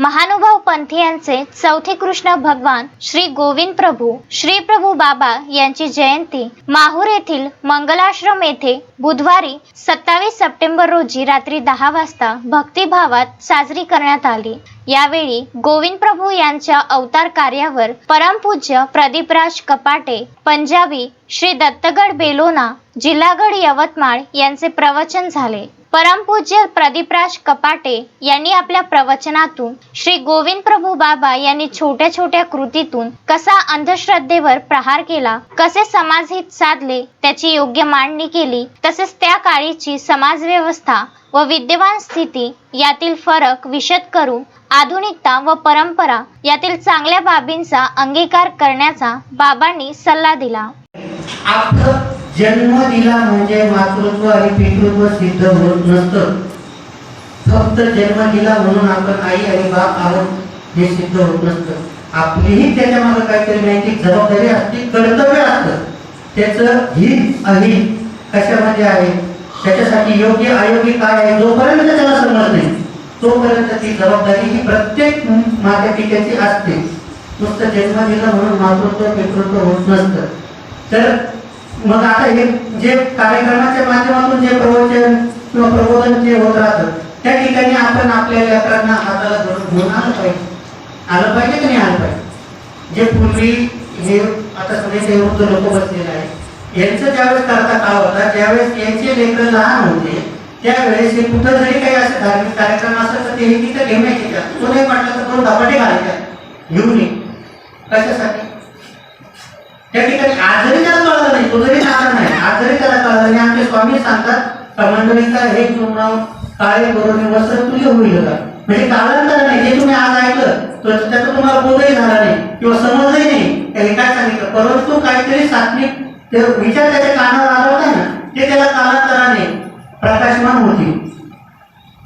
महानुभाव पंथीयांचे चौथे कृष्ण भगवान श्री गोविंद प्रभू श्री प्रभू बाबा यांची जयंती माहूर येथील मंगलाश्रम येथे बुधवारी सत्तावीस सप्टेंबर रोजी रात्री दहा वाजता भक्तिभावात साजरी करण्यात आली. यावेळी गोविंद प्रभू यांच्या अवतार कार्यावर परमपूज्य प्रदीपराज कपाटे पंजाबी श्री दत्तगड बेलोना जिल्हागड यवतमाळ यांचे प्रवचन झाले. परमपूज्य प्रदीपराज कपाटे यांनी आपल्या प्रवचनातून श्री गोविंद प्रभू बाबा यांनी छोट्या छोट्या कृतीतून कसा अंधश्रद्धेवर प्रहार केला कसे समाजहित साधले त्याची योग्य मांडणी केली तसेच त्या काळीची समाजव्यवस्था व विद्यमान स्थिती यातील फरक विशद करून आधुनिकता व परंपरा यातील चांगल्या बाबींचा अंगीकार करण्याचा बाबांनी सल्ला दिला. जन्म दिला म्हणजे मातृत्व आणि पितृत्व सिद्ध होत नसतं. फक्त जन्म दिला म्हणून आपण आई आणि बाप आहोत हे सिद्ध होत नसतं. आपलीही त्याच्यामागे काहीतरी नैतिक जबाबदारी असते कर्तव्य असतं. त्याचं हित अहित कशामध्ये आहे? त्याच्यासाठी योग्य अयोग्य काय आहे? जोपर्यंत त्याला समज नाही तोपर्यंत ती जबाबदारी ही प्रत्येक माता पित्याची असते. नुसतं जन्म दिला म्हणून मातृत्व पितृत्व होत नसतं. तर मग आता हे जे कार्यक्रमाच्या माध्यमातून जे प्रवचन किंवा प्रबोधन जे होत राहतं त्या ठिकाणी आपण आपल्या लेकरांना हाताला धरून घेऊन आलं पाहिजे. आलं पाहिजे की नाही आलं पाहिजे? जे पूर्वी हे आता सगळे वृद्ध लोक बसलेले आहे यांचं ज्यावेळेस करता काळ होता ज्यावेळेस यांचे लेकर लहान होते त्यावेळेस हे कुठं जरी काही असं धार्मिक कार्यक्रम असेल तर ते तिथं घेऊन यायचे. तो नाही म्हटलं तर दोन धपाटे घालायच्या घेऊन ये. कशासाठी? त्या ठिकाणी आजही त्याला कळलं नाही तो जरी आला नाही. आजही त्याला कळलं नाही. आमचे स्वामी सांगतात का मंडळीचा हे पूर्ण काळे बरोबर वस्त्र तुझे होईल म्हणजे कालांतर नाही जे तुम्ही आज ऐकलं तर त्याचा तुम्हाला बोधही झाला नाही किंवा समजही नाही. त्याने काय सांगितलं? परंतु काहीतरी सात्विक विचार त्याच्या कानावर आला होता ना ते त्याला कालांतराने प्रकाशमान होतील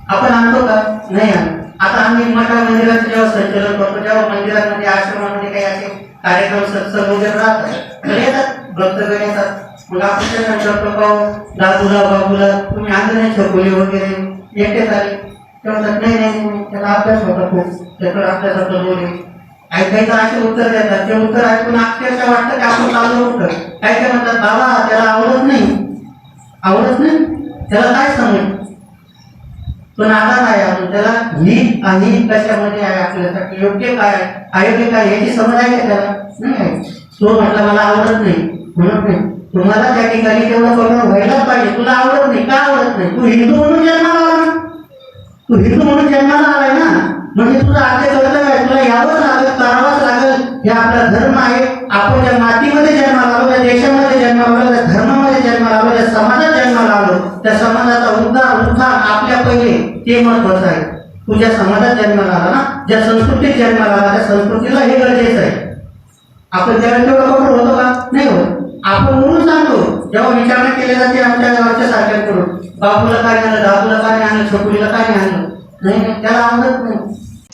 आपण आणतो का? नाही आणत. आता आम्ही मठा मंदिराचं जेव्हा संचलन करतो जेव्हा मंदिरामध्ये आश्रमामध्ये काही असे कार्यक्रम सत्संग वगैरे राहतात. येतात येतात भक्तगण येतात. मग आपण त्यांना विचारतो दादूला बाबूला तुम्ही आणलं नाही छकोली वगैरे. एकटेच आले ते म्हणतात नाही नाही त्याला अभ्यास होता खूप. त्याकडे अभ्यासाचं जोर आहे ऐकायचं असे उत्तर देतात. ते उत्तर ऐकून अक्षरशः वाटतं की आपण चालू उत्तर काय काय म्हणतात बाबा त्याला आवडत नाही. आवडत नाही? त्याला काय समज? पण आता आहे आपण त्याला हित आणि कशामध्ये आहे आपल्यासाठी? योग्य काय? अयोग्य काय? याची समज आहे का त्याला? नाही आहे. तो म्हटलं मला आवडत नाही. म्हणत नाही. तुम्हाला त्या ठिकाणी तेवढं करणं व्हायलाच पाहिजे. तुला आवडत नाही? का आवडत नाही? तू हिंदू म्हणून जन्माला आला ना. तू हिंदू म्हणून जन्माला आलाय ना. म्हणजे तुझं आद्य कर्तव्य आहे. तुला यावंच लागेल करावंच लागेल. हे आपला धर्म आहे. आपण ज्या मातीमध्ये जन्माला आलो त्या देशामध्ये जन्माला आलो त्या धर्मामध्ये जन्माला आलो त्या समाजात जन्माला आलो. त्या समाजाचा उद्धार उत्थान आपल्या पहिले ते महत्वाचं आहे. तू ज्या समाजात जन्माला आला ना ज्या संस्कृतीत जन्माला आला त्या संस्कृतीला हे गरजेचं आहे. आपण त्यावेळेस तेवढं होतो का? नाही होत. आपण म्हणून सांगतो जेव्हा विचारणा केली जाते आमच्या गावच्या सारख्यांकडून बाबूला काय आणलं दादूला काय आणलं छोटूला काय आणलं? नाही नाही, त्याला आवडत नाही.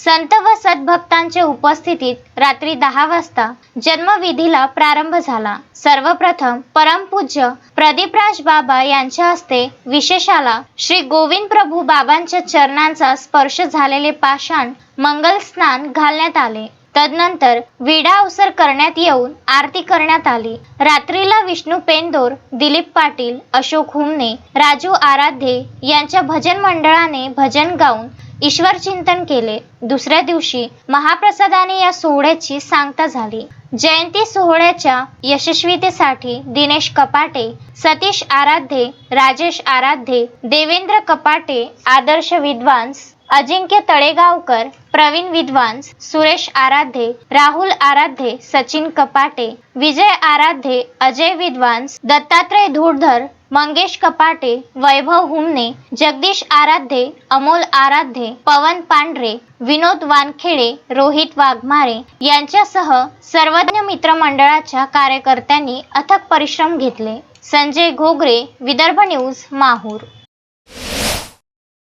संत व सद्भक्तांच्या उपस्थितीत रात्री दहा वाजता जन्मविधीला प्रारंभ झाला. सर्वप्रथम परमपूज्य प्रदीपराज बाबा यांच्या हस्ते विशेषाला श्री गोविंद प्रभू बाबांच्या चरणांचा स्पर्श झालेले पाषाण मंगल स्नान घालण्यात आले. तदनंतर विडा अवसर करण्यात येऊन आरती करण्यात आली. रात्रीला विष्णू पेंदोर दिलीप पाटील अशोक हुमने राजू आराध्ये यांच्या भजन मंडळाने भजन गाऊन ईश्वर चिंतन केले. दुसऱ्या दिवशी महाप्रसादाने या सोहळ्याची सांगता झाली. जयंती सोहळ्याच्या यशस्वीतेसाठी दिनेश कपाटे सतीश आराध्ये राजेश आराध्ये देवेंद्र कपाटे आदर्श विद्वांस अजिंक्य तळेगावकर प्रवीण विद्वांस सुरेश आराध्ये राहुल आराध्ये सचिन कपाटे विजय आराध्ये अजय विद्वांस दत्तात्रय धूळधर मंगेश कपाटे वैभव हुमने जगदीश आराध्ये अमोल आराध्ये पवन पांढरे विनोद वानखेडे रोहित वाघमारे यांच्यासह सर्वज्ञ मित्रमंडळाच्या कार्यकर्त्यांनी अथक परिश्रम घेतले. संजय घोगरे विदर्भ न्यूज माहूर.